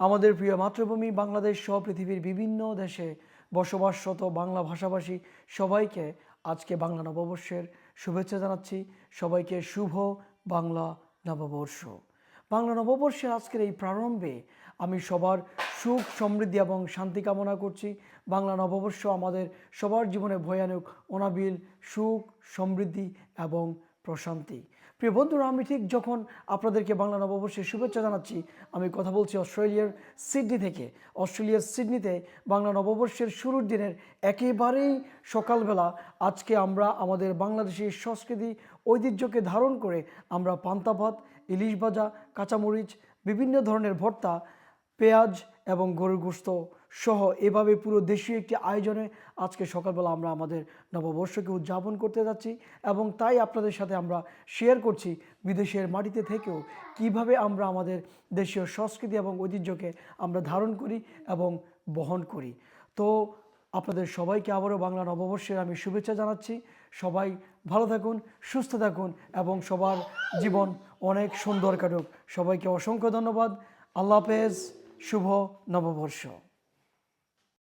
আমাদের প্রিয় মাতৃভূমি বাংলাদেশ সহ পৃথিবীর বিভিন্ন দেশে বসবাসরত বাংলা ভাষাভাষী সবাইকে আজকে বাংলা নববর্ষের শুভেচ্ছা জানাচ্ছি। সবাইকে শুভ বাংলা নববর্ষ। বাংলা নববর্ষের আজকের এই প্রারম্ভে আমি সবার সুখ, সমৃদ্ধি এবং শান্তি কামনা করছি। বাংলা নববর্ষ আমাদের সবার জীবনে ভয়ানক অনাবিল সুখ, সমৃদ্ধি এবং প্রশান্তি। প্রিয় বন্ধুরা, আমি ঠিক যখন আপনাদেরকে বাংলা নববর্ষের শুভেচ্ছা জানাচ্ছি, আমি কথা বলছি অস্ট্রেলিয়ার সিডনি থেকে। অস্ট্রেলিয়ার সিডনিতে বাংলা নববর্ষের শুরুর দিনের একেবারেই সকালবেলা আজকে আমরা আমাদের বাংলাদেশের সংস্কৃতি ঐতিহ্যকে ধারণ করে আমরা পান্তা ভাত, ইলিশ ভাজা, কাঁচামরিচ, বিভিন্ন ধরনের ভর্তা, পেঁয়াজ এবং গরুর গোস্ত সহ এভাবে পুরো দেশীয় একটি আয়োজনে আজকে সকালবেলা আমরা আমাদের নববর্ষকে উদযাপন করতে যাচ্ছি এবং তাই আপনাদের সাথে আমরা শেয়ার করছি বিদেশের মাটিতে থেকেও কীভাবে আমরা আমাদের দেশীয় সংস্কৃতি এবং ঐতিহ্যকে আমরা ধারণ করি এবং বহন করি। তো আপনাদের সবাইকে আবারও বাংলা নববর্ষের আমি শুভেচ্ছা জানাচ্ছি। সবাই ভালো থাকুন, সুস্থ থাকুন এবং সবার জীবন অনেক সুন্দর কাটুক। সবাইকে অসংখ্য ধন্যবাদ। আল্লাহ হাফেজ। শুভ নববর্ষ।